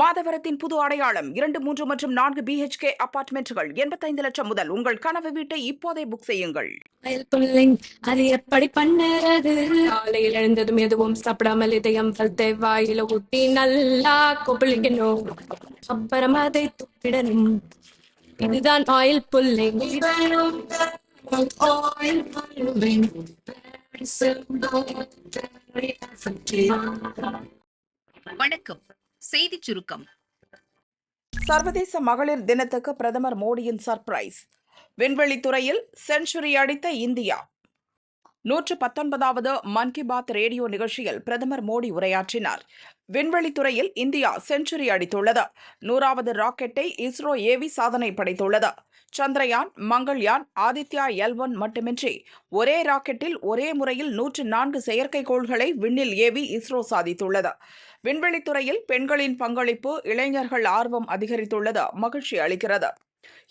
மாதவரத்தின் புது அடையாளம் இரண்டு மூன்று மற்றும் நான்கு பிஹெச்கே அபார்ட்மெண்ட்டுகள் எண்பத்தைந்து லட்சம் முதல் உங்கள் கனவு வீட்டை இப்போதே புக் செய்யுங்கள். அது எப்படி பண்ணுறது? காலையில் எழுந்ததும் எதுவும் சாப்பிடாமல் இதயம் வாயில ஊட்டி நல்லா கொப்பளிக்கணும். அப்புறம் அதை துப்பிடணும். இதுதான் ஆயில் புல்லிங் ஆயில் புல்லிங் வணக்கம். செய்திச் சுருக்கம். சர்வதேச மகளிர் தினத்துக்கு பிரதமர் மோடியின் சர்ப்ரைஸ். விண்வெளித்துறையில் செஞ்சுரி அடித்த இந்தியா. நூற்று பத்தொன்பதாவது மன் கி பாத் ரேடியோ நிகழ்ச்சியில் பிரதமர் மோடி உரையாற்றினார். விண்வெளித்துறையில் இந்தியா செஞ்சுரி அடித்துள்ளது. நூறாவது ராக்கெட்டை இஸ்ரோ ஏவி சாதனை படைத்துள்ளது. சந்திரயான் மங்கள்யான் ஆதித்யா எல் ஒன் மட்டுமின்றி ஒரே ராக்கெட்டில் ஒரே முறையில் நூற்று நான்கு செயற்கைக்கோள்களை விண்ணில் ஏவி இஸ்ரோ சாதித்துள்ளது. விண்வெளித்துறையில் பெண்களின் பங்களிப்பு இளைஞர்கள் ஆர்வம் அதிகரித்துள்ளது மகிழ்ச்சி அளிக்கிறது.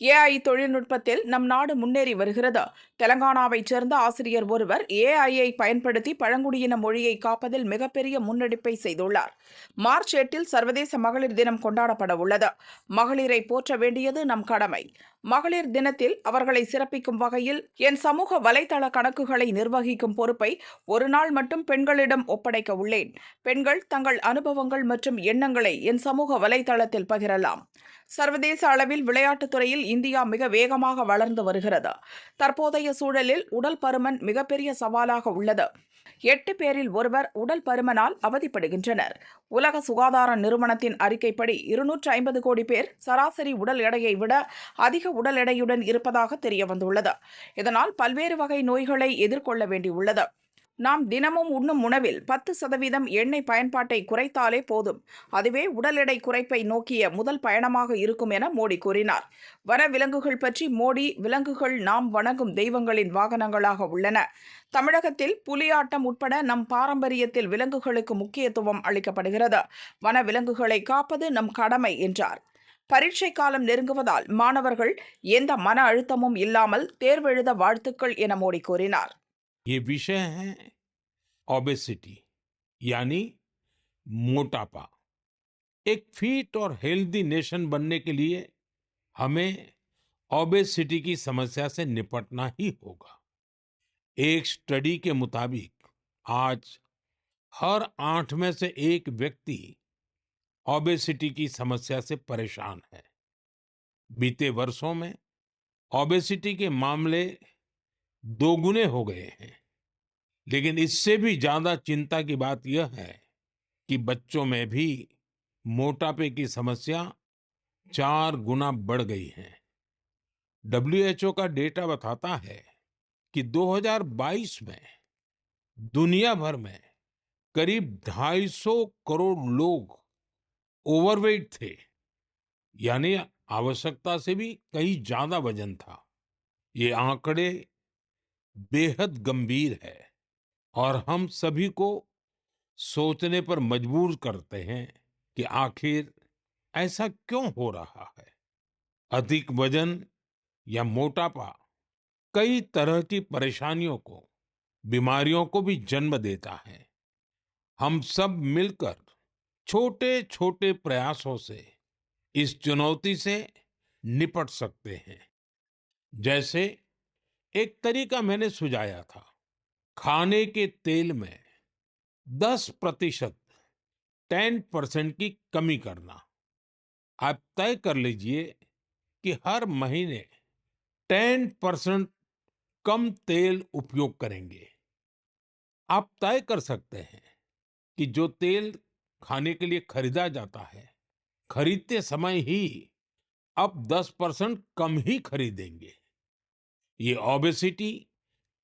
ஏஐ தொழில்நுட்பத்தில் நம் நாடு முன்னேறி வருகிறது? தெலங்கானாவைச் சேர்ந்த ஆசிரியர் ஒருவர் ஏஐயை பயன்படுத்தி பழங்குடியின மொழியை காப்பதில் மிகப்பெரிய முன்னெடுப்பை செய்துள்ளார். மார்ச் எட்டில் சர்வதேச மகளிர் தினம் கொண்டாடப்பட உள்ளது. மகளிரை போற்ற வேண்டியது நம் கடமை. மகளிர் தினத்தில் அவர்களை சிறப்பிக்கும் வகையில் என் சமூக வலைதள கணக்குகளை நிர்வகிக்கும் பொறுப்பை ஒரு நாள் மட்டும் பெண்களிடம் ஒப்படைக்க உள்ளேன். பெண்கள் தங்கள் அனுபவங்கள் மற்றும் எண்ணங்களை என் சமூக வலைதளத்தில் பகிரலாம். சர்வதேச அளவில் விளையாட்டுத் துறையில் இந்தியா மிக வேகமாக வளர்ந்து வருகிறது. தற்போதைய சூழலில் உடல் பருமன் மிகப்பெரிய சவாலாக உள்ளது. எட்டு பேரில் ஒருவர் உடல் பருமனால் அவதிப்படுகின்றனர். உலக சுகாதார நிறுவனத்தின் அறிக்கைப்படி இருநூற்று ஐம்பது கோடி பேர் சராசரி உடல் எடையை விட அதிக உடல் எடையுடன் இருப்பதாக தெரியவந்துள்ளது. இதனால் பல்வேறு வகை நோய்களை எதிர்கொள்ள வேண்டியுள்ளது. நாம் தினமும் உண்ணும் உணவில் பத்து சதவீதம் எண்ணெய் பயன்பாட்டை குறைத்தாலே போதும். அதுவே உடல் எடை குறைப்பை நோக்கிய முதல் பயணமாக இருக்கும் என மோடி கூறினார். வன விலங்குகள் பற்றி மோடி விலங்குகள் நாம் வணங்கும் தெய்வங்களின் வாகனங்களாக உள்ளன. தமிழகத்தில் புலியாட்டம் உட்பட நம் பாரம்பரியத்தில் விலங்குகளுக்கு முக்கியத்துவம் அளிக்கப்படுகிறது. வன விலங்குகளை காப்பது நம் கடமை என்றார். பரீட்சை காலம் நெருங்குவதால் மாணவர்கள் எந்த மன அழுத்தமும் இல்லாமல் தேர்வெழுத வாழ்த்துக்கள் என மோடி கூறினார். ये विषय है ओबेसिटी यानी मोटापा। एक फिट और हेल्दी नेशन बनने के लिए हमें ओबेसिटी की समस्या से निपटना ही होगा। एक स्टडी के मुताबिक आज हर आठ में से एक व्यक्ति ओबेसिटी की समस्या से परेशान है। बीते वर्षों में ओबेसिटी के मामले दोगुने हो गए हैं। लेकिन इससे भी ज़्यादा चिंता की बात यह है कि बच्चों में भी मोटापे की समस्या चार गुना बढ़ गई है। डब्ल्यूएचओ का डेटा बताता है कि 2022 में दुनिया भर में करीब 250 करोड़ लोग ओवरवेट थे, यानी आवश्यकता से भी कहीं ज़्यादा वज़न था। ये आंकड़े बेहद गंभीर है और हम सभी को सोचने पर मजबूर करते हैं कि आखिर ऐसा क्यों हो रहा है। अधिक वज़न या मोटापा कई तरह की परेशानियों को, बीमारियों को भी जन्म देता है। हम सब मिलकर छोटे छोटे प्रयासों से इस चुनौती से निपट सकते हैं। जैसे एक तरीका मैंने सुझाया था। खाने के तेल में 10 प्रतिशत टेन परसेंट की कमी करना। आप तय कर लीजिए कि हर महीने टेन परसेंट कम तेल उपयोग करेंगे। आप तय कर सकते हैं कि जो तेल खाने के लिए खरीदा जाता है, खरीदते समय ही अब 10 परसेंट कम ही खरीदेंगे। ये ओबेसिटी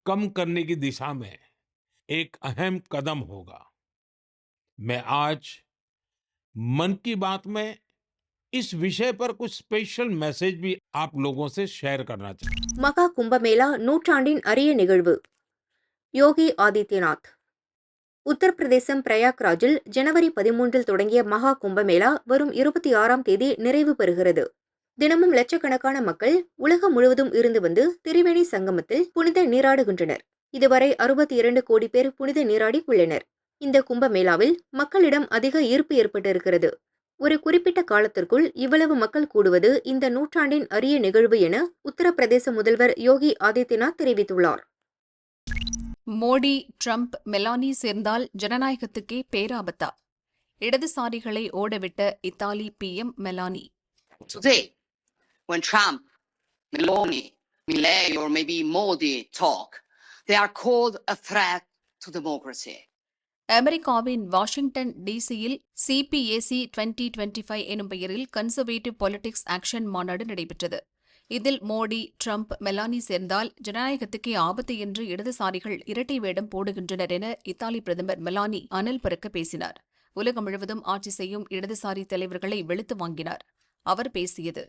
कम करने की दिशा में एक अहम कदम होगा मैं आज मन की बात में इस विषय पर कुछ स्पेशल मैसेज भी आप लोगों से शेयर करना चाहता हूं। மகா கும்பமேளா நூற்றாண்டின் அரிய நிகழ்வு யோகி ஆதித்யநாத் உத்தரப்பிரதேசம் பிரயாக்ராஜில் ஜனவரி பதிமூன்றில் தொடங்கிய மகா கும்பமேளா வரும் இருபத்தி ஆறாம் தேதி நிறைவு பெறுகிறது தினமும் லட்சக்கணக்கான மக்கள் உலகம் முழுவதும் இருந்து வந்து திரிவேணி சங்கமத்தில் புனித நீராடுகின்றனர். இதுவரை அறுபத்தி இரண்டு கோடி பேர் புனித நீராடி உள்ளனர் இந்த கும்பமேளாவில் மக்களிடம் அதிக ஈர்ப்பு ஏற்பட்டிருக்கிறது. ஒரு குறிப்பிட்ட காலத்திற்குள் இவ்வளவு மக்கள் கூடுவது இந்த நூற்றாண்டின் அரிய நிகழ்வு என உத்தரப்பிரதேச முதல்வர் யோகி ஆதித்யநாத் தெரிவித்துள்ளார். மோடி ட்ரம்ப் மெலானி சேர்ந்தால் ஜனநாயகத்துக்கே பேராபத்தா? இடதுசாரிகளை ஓடவிட்ட Italy PM Meloni. When Trump, Meloni, Milley, or maybe Modi talk, they are called a threat to democracy. அமெரிக்காவின் வாஷிங்டன் டிசியில் சிபிஏசி டுவெண்டி டுவெண்டி ஃபைவ் எனும் பெயரில் கன்சர்வேட்டிவ் பாலிடிக்ஸ் ஆக்ஷன் மாநாடு நடைபெற்றது. இதில் மோடி ட்ரம்ப் மெலானி சேர்ந்தால் ஜனநாயகத்துக்கே ஆபத்து என்று இடதுசாரிகள் இரட்டை வேடம் போடுகின்றனர் என இத்தாலி பிரதமர் மெலானி அனல் பறக்க பேசினார். உலகம் முழுவதும் ஆட்சி செய்யும் இடதுசாரி தலைவர்களை வெளுத்து வாங்கினார். அவர் பேசியது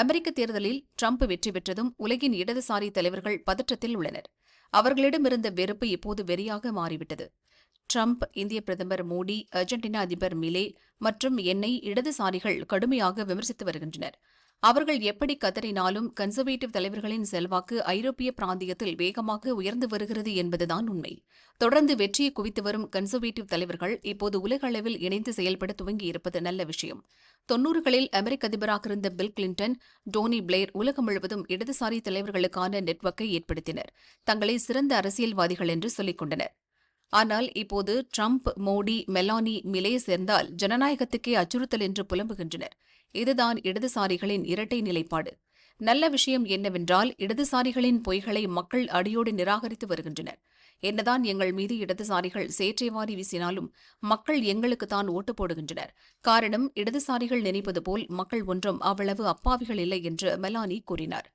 அமெரிக்க தேர்தலில் ட்ரம்ப் வெற்றி பெற்றதும் உலகின் இடதுசாரி தலைவர்கள் பதற்றத்தில் உள்ளனர். அவர்களிடமிருந்த வெறுப்பு இப்போது வெறியாக மாறிவிட்டது. ட்ரம்ப் இந்திய பிரதமர் மோடி அர்ஜென்டினா அதிபர் மிலே மற்றும் என்னை இடதுசாரிகள் கடுமையாக விமர்சித்து வருகின்றனர். அவர்கள் எப்படி கதறினாலும் கன்சர்வேட்டிவ் தலைவர்களின் செல்வாக்கு ஐரோப்பிய பிராந்தியத்தில் வேகமாக உயர்ந்து வருகிறது என்பதுதான் உண்மை. தொடர்ந்து வெற்றியை குவித்து வரும் கன்சர்வேட்டிவ் தலைவர்கள் இப்போது உலக அளவில் இணைந்து செயல்பட துவங்கியிருப்பது நல்ல விஷயம். தொன்னூறுகளில் அமெரிக்க அதிபராக இருந்த பில் கிளின்டன் டோனி பிளேர் உலகம் முழுவதும் இடதுசாரி தலைவர்களுக்கான நெட்வொர்க்கை ஏற்படுத்தினர். தங்களை சிறந்த அரசியல்வாதிகள் என்று சொல்லிக் கொண்டனர். ஆனால் இப்போது ட்ரம்ப் மோடி மெலானி மிலே சேர்ந்தால் ஜனநாயகத்துக்கே அச்சுறுத்தல் என்று புலம்புகின்றனர். இதுதான் இடதுசாரிகளின் இரட்டை நிலைப்பாடு. நல்ல விஷயம் என்னவென்றால் இடதுசாரிகளின் பொய்களை மக்கள் அடியோடு நிராகரித்து வருகின்றனர். என்னதான் எங்கள் மீது இடதுசாரிகள் சேற்றை வாரி வீசினாலும் மக்கள் எங்களுக்குத்தான் ஓட்டு போடுகின்றனர். காரணம் இடதுசாரிகள் நினைப்பது போல் மக்கள் ஒன்றும் அவ்வளவு அப்பாவிகள் இல்லை என்று மெலானி கூறினார்.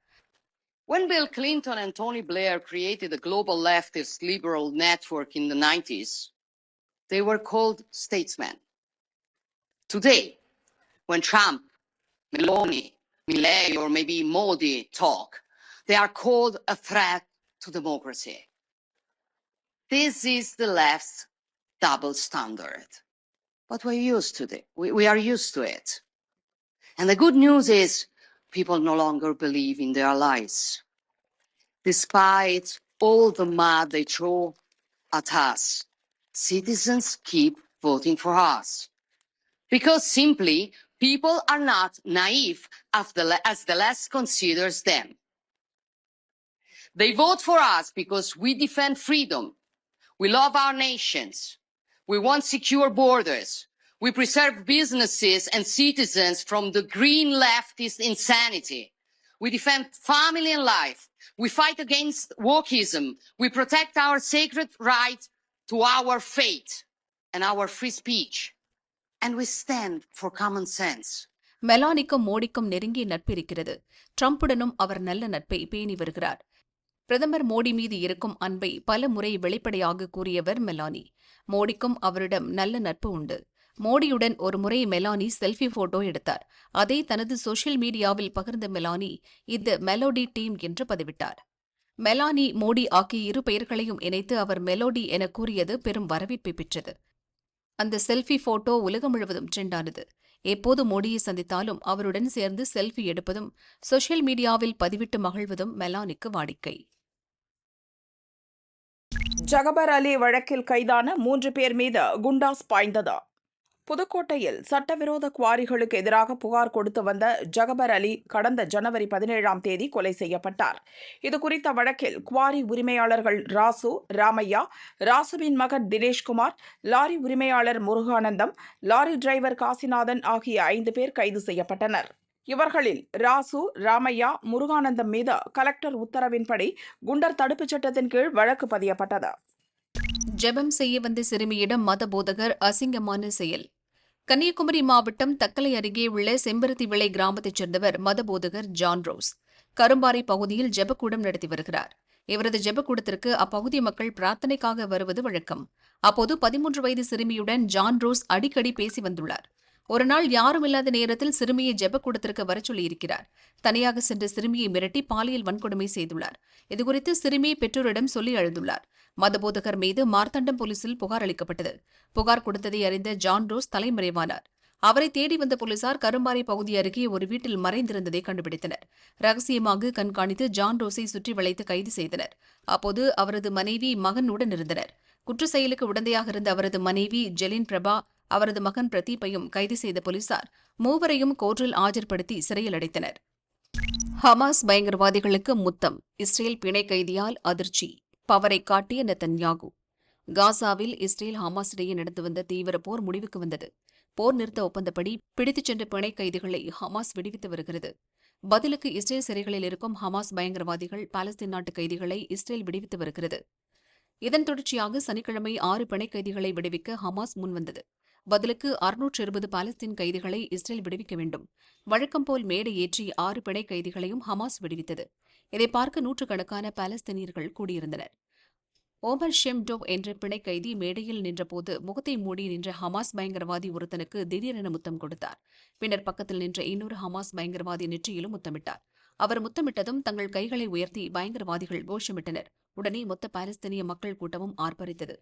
When Bill Clinton and Tony Blair created the global leftist liberal network in the 90s, they were called statesmen. Today, when Trump, Meloni, Milley, or maybe Modi talk, they are called a threat to democracy. This is the left's double standard. But we're used to it. We, we are used to it. And the good news is people no longer believe in their lies. Despite all the mud they throw at us, citizens keep voting for us. Because simply, people are not naive as the, as the left considers them. They vote for us because we defend freedom. We love our nations. We want secure borders. We preserve businesses and citizens from the green leftist insanity. We defend family and life. We fight against wokeism. We protect our sacred right to our faith and our free speech. And we stand for common sense. மெலானிக்கும் மோடிக்கும் நெருங்கிய நட்பு இருக்கிறது ட்ரம்புடனும் அவர் நல்ல நட்பை பேணி வருகிறார் பிரதமர் மோடி மீது இருக்கும் அன்பை பல முறை வெளிப்படையாக கூறியவர் மெலானி மோடிக்கும் அவரிடம் நல்ல நட்பு உண்டு மோடியுடன் ஒரு முறை மெலானி செல்ஃபி போட்டோ எடுத்தார் அதை தனது சோஷியல் மீடியாவில் பகிர்ந்த மெலானி இது மெலோடி டீம் என்று பதிவிட்டார் மெலானி மோடி ஆகிய இரு பெயர்களையும் இணைத்து அவர் மெலோடி என கூறியது பெரும் வரவேற்பை பெற்றது அந்த செல்ஃபி போட்டோ உலகம் முழுவதும் ட்ரெண்டானது எப்போது மோடியை சந்தித்தாலும் அவருடன் சேர்ந்து செல்ஃபி எடுப்பதும் சோஷியல் மீடியாவில் பதிவிட்டு மகிழ்வதும் மெலானிக்கு வாடிக்கை. ஜகபர் அலி வழக்கில் கைதான மூன்று பேர் மீது குண்டாஸ் பாய்ந்தது. புதுக்கோட்டையில் சட்டவிரோத குவாரிகளுக்கு எதிராக புகார் கொடுத்து வந்த ஜகபர் அலி கடந்த ஜனவரி பதினேழாம் தேதி கொலை செய்யப்பட்டார். இது குறித்த வழக்கில் குவாரி உரிமையாளர்கள் ராசு ராமையா ராசுவின் மகன் தினேஷ்குமார் லாரி உரிமையாளர் முருகானந்தம் லாரி டிரைவர் காசிநாதன் ஆகிய ஐந்து பேர் கைது செய்யப்பட்டனர். இவர்களில் ராசு ராமையா முருகானந்தம் மீது கலெக்டர் உத்தரவின்படி குண்டர் தடுப்புச் சட்டத்தின் கீழ் வழக்கு பதியப்பட்டது. ஜெபம் செய்ய வந்த சிறுமியிடம் மத போதகர் அசிங்கமான செயல். கன்னியாகுமரி மாவட்டம் தக்கலை அருகே உள்ள செம்பருத்தி விளை கிராமத்தைச் சேர்ந்தவர் மதபோதகர் ஜான் ரோஸ். கரும்பாறை பகுதியில் ஜெபக்கூடம் நடத்தி வருகிறார். இவரது ஜெபக்கூடத்திற்கு அப்பகுதி மக்கள் பிரார்த்தனைக்காக வருவது வழக்கம். அப்போது பதிமூன்று வயது சிறுமியுடன் ஜான் ரோஸ் அடிக்கடி பேசி வந்துள்ளார். ஒரு நாள் யாரும் இல்லாத நேரத்தில் சிறுமியை ஜெபக்கூடத்திற்கு வர சொல்லியிருக்கிறார். தனியாக சென்ற சிறுமியை மிரட்டி பாலியல் வன்கொடுமை செய்துள்ளார். இதுகுறித்து சிறுமியை பெற்றோரிடம் சொல்லி அழுந்துள்ளார் மதபோதகர் மீது மார்த்தண்டம் போலீசில் புகார் அளிக்கப்பட்டது. புகார் கொடுத்ததை அறிந்த ஜான் ரோஸ் தலைமறைவானார். அவரை தேடி வந்த போலீசார் கரும்பாறை பகுதி அருகே ஒரு வீட்டில் மறைந்திருந்ததை கண்டுபிடித்தனர். ரகசியமாக கண்காணித்து ஜான் ரோஸை சுற்றி வளைத்து கைது செய்தனர். அப்போது அவரது மனைவி மகனுடன் இருந்தனர். குற்ற செயலுக்கு உடந்தையாக இருந்த அவரது மனைவி ஜெலின் பிரபா அவரது மகன் பிரதீப்பையும் கைது செய்த போலீசார் மூவரையும் கோர்ட்டில் ஆஜர்படுத்தி சிறையில் அடைத்தனர். ஹமாஸ் பயங்கரவாதிகளுக்கு முத்தம். இஸ்ரேல் பிணை கைதியால் அதிர்ச்சி. பவரை காட்டிய நெத்தன்யாகு. காசாவில் இஸ்ரேல் ஹமாஸ் இடையே நடந்து வந்த தீவிர போர் முடிவுக்கு வந்தது. போர் நிறுத்த ஒப்பந்தப்படி பிடித்துச் சென்ற பிணை கைதிகளை ஹமாஸ் விடுவித்து வருகிறது. பதிலுக்கு இஸ்ரேல் சிறைகளில் இருக்கும் ஹமாஸ் பயங்கரவாதிகள் பாலஸ்தீன் நாட்டு கைதிகளை இஸ்ரேல் விடுவித்து வருகிறது. இதன் தொடர்ச்சியாக சனிக்கிழமை ஆறு பிணை கைதிகளை விடுவிக்க ஹமாஸ் முன்வந்தது. பதிலுக்கு அறுநூற்று இருபது பாலஸ்தீன் கைதிகளை இஸ்ரேல் விடுவிக்க வேண்டும். வழக்கம்போல் மேடை ஏற்றி ஆறு பிணை கைதிகளையும் ஹமாஸ் விடுவித்தது. இதை பார்க்க நூற்றுக்கணக்கான பாலஸ்தீனியர்கள் கூடியிருந்தனர். ஓமர் ஷெம்டோவ் என்ற பிணை கைதி மேடையில் நின்றபோது முகத்தை மூடி நின்ற ஹமாஸ் பயங்கரவாதி ஒருத்தனுக்கு திடீரென முத்தம் கொடுத்தார். பின்னர் பக்கத்தில் நின்ற இன்னொரு ஹமாஸ் பயங்கரவாதி நெற்றியிலும் முத்தமிட்டார். அவர் முத்தமிட்டதும் தங்கள் கைகளை உயர்த்தி பயங்கரவாதிகள் கோஷமிட்டனர். உடனே மொத்த பாலஸ்தீனிய மக்கள் கூட்டமும் ஆர்ப்பரித்தது.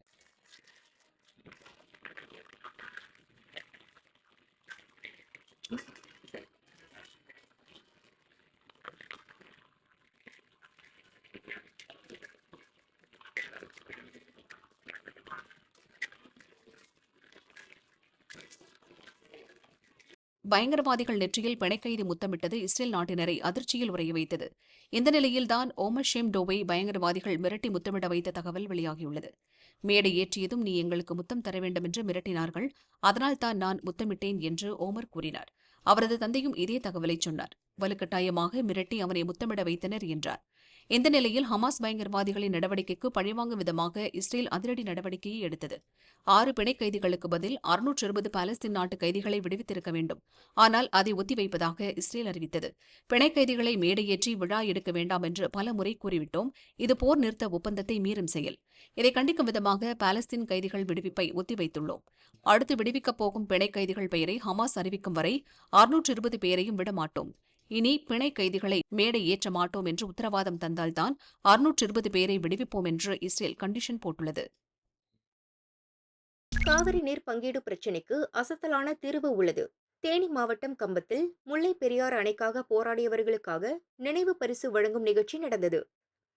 பயங்கரவாதிகள் நெற்றியில் பிணைக்கைதி முத்தமிட்டது இஸ்ரேல் நாட்டினரை அதிர்ச்சியில் உறைய வைத்தது. இந்த நிலையில்தான் ஓமர் ஷேம் டோவை பயங்கரவாதிகள் மிரட்டி முத்தமிட வைத்த தகவல் வெளியாகியுள்ளது. மேடை ஏற்றியதும் நீ எங்களுக்கு முத்தம் தர வேண்டும் என்று மிரட்டினார்கள் அதனால் தான் நான் முத்தமிட்டேன் என்று ஓமர் கூறினார். அவரது தந்தையும் இதே தகவலை சொன்னார். வலுக்கட்டாயமாக மிரட்டி அவனை முத்தமிட வைத்தனர் என்றார். இந்த நிலையில் ஹமாஸ் பயங்கரவாதிகளின் நடவடிக்கைக்கு பழிவாங்கும் விதமாக இஸ்ரேல் அதிரடி நடவடிக்கையை எடுத்தது. ஆறு பிணை கைதிகளுக்கு பதில் அறுநூற்று இருபது பாலஸ்தீன் நாட்டு கைதிகளை விடுவித்திருக்க வேண்டும். ஆனால் அதை ஒத்திவைப்பதாக இஸ்ரேல் அறிவித்தது. பிணை கைதிகளை மேடையேற்றி விழா எடுக்க வேண்டாம் என்று பல முறை கூறிவிட்டோம். இது போர் நிறுத்த ஒப்பந்தத்தை மீறும் செயல். இதை கண்டிக்கும் விதமாக பாலஸ்தீன் கைதிகள் விடுவிப்பை ஒத்திவைத்துள்ளோம். அடுத்து விடுவிக்கப் போகும் பிணை கைதிகள் பெயரை ஹமாஸ் அறிவிக்கும் வரை அறுநூற்று இருபது பேரையும் விடமாட்டோம். இனி பிணை கைதிகளை மேடை ஏற்ற மாட்டோம் என்று உத்தரவாதம் தந்தால்தான் அறுநூற்று இருபது பேரை விடுவிப்போம் என்று இஸ்ரேல் கண்டிஷன் போட்டுள்ளது. காவிரி நீர் பங்கீடு பிரச்சினைக்கு அசத்தலான தீர்வு உள்ளது. தேனி மாவட்டம் கம்பத்தில் முல்லை பெரியாறு அணைக்காக போராடியவர்களுக்காக நினைவு பரிசு வழங்கும் நிகழ்ச்சி நடந்தது.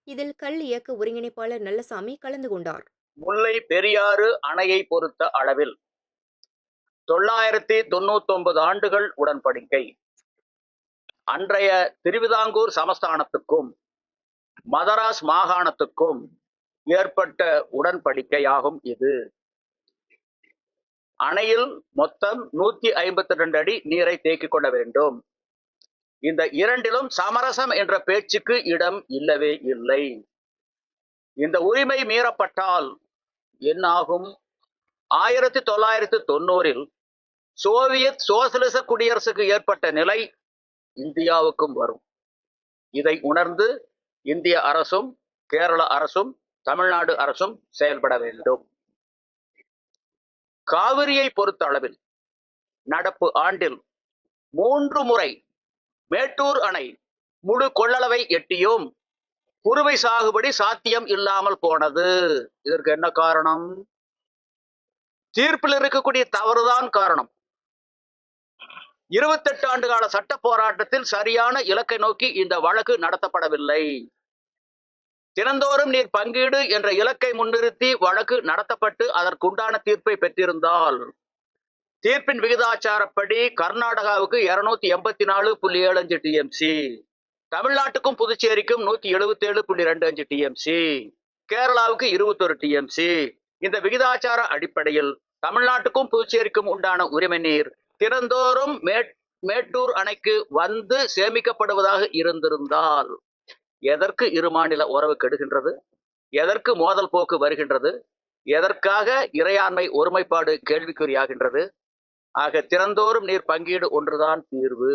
இதில் கல் இயக்க ஒருங்கிணைப்பாளர் நல்லசாமி கலந்து கொண்டார். முல்லை பெரியாறு அணையை பொறுத்த அளவில் தொள்ளாயிரத்தி தொண்ணூத்தி ஒன்பது ஆண்டுகள் உடன்படிக்கை. அன்றைய திருவிதாங்கூர் சமஸ்தானத்துக்கும் மதராஸ் மாகாணத்துக்கும் ஏற்பட்ட உடன்படிக்கையாகும் இது. அணையில் மொத்தம் நூத்தி ஐம்பத்தி ரெண்டு அடி நீரை தேக்கிக் கொள்ள வேண்டும். இந்த இரண்டிலும் சமரசம் என்ற பேச்சுக்கு இடம் இல்லவே இல்லை. இந்த உரிமை மீறப்பட்டால் என்னாகும்? ஆயிரத்தி தொள்ளாயிரத்தி தொண்ணூறில் சோவியத் சோசலிச குடியரசுக்கு ஏற்பட்ட நிலை இந்தியாவுக்கும் வரும். இதை உணர்ந்து இந்திய அரசும் கேரள அரசும் தமிழ்நாடு அரசும் செயல்பட வேண்டும். காவிரியை பொறுத்த அளவில் நடப்பு ஆண்டில் மூன்று முறை மேட்டூர் அணை முழு கொள்ளளவை எட்டியும் குறுவை சாகுபடி சாத்தியம் இல்லாமல் போனது. இதற்கு என்ன காரணம்? தீர்ப்பில் இருக்கக்கூடிய தவறுதான் காரணம். இருபத்தெட்டு ஆண்டு கால சட்ட போராட்டத்தில் சரியான இலக்கை நோக்கி இந்த வழக்கு நடத்தப்படவில்லை. தினந்தோறும் நீர் பங்கீடு என்ற இலக்கை முன்னிறுத்தி வழக்கு நடத்தப்பட்டு அதற்குண்டான தீர்ப்பை பெற்றிருந்தால். தீர்ப்பின் விகிதாச்சாரப்படி கர்நாடகாவுக்கு இருநூத்தி எண்பத்தி நாலு புள்ளி ஏழு அஞ்சு டிஎம்சி தமிழ்நாட்டுக்கும் புதுச்சேரிக்கும் நூத்தி எழுபத்தி ஏழு புள்ளி ரெண்டு அஞ்சு டிஎம்சி கேரளாவுக்கு இருபத்தொரு டிஎம்சி இந்த விகிதாச்சார அடிப்படையில் தமிழ்நாட்டுக்கும் புதுச்சேரிக்கும் உண்டான உரிமை நீர் தினந்தோறும் மேட் மேட்டூர் அணைக்கு வந்து சேமிக்கப்படுவதாக இருந்திருந்தால் எதற்கு இரு மாநில உறவு கெடுகின்றது? எதற்கு மோதல் போக்கு வருகின்றது? எதற்காக இறையாண்மை ஒருமைப்பாடு கேள்விக்குறியாகின்றது? ஆக திறந்தோறும் நீர் பங்கீடு ஒன்றுதான் தீர்வு.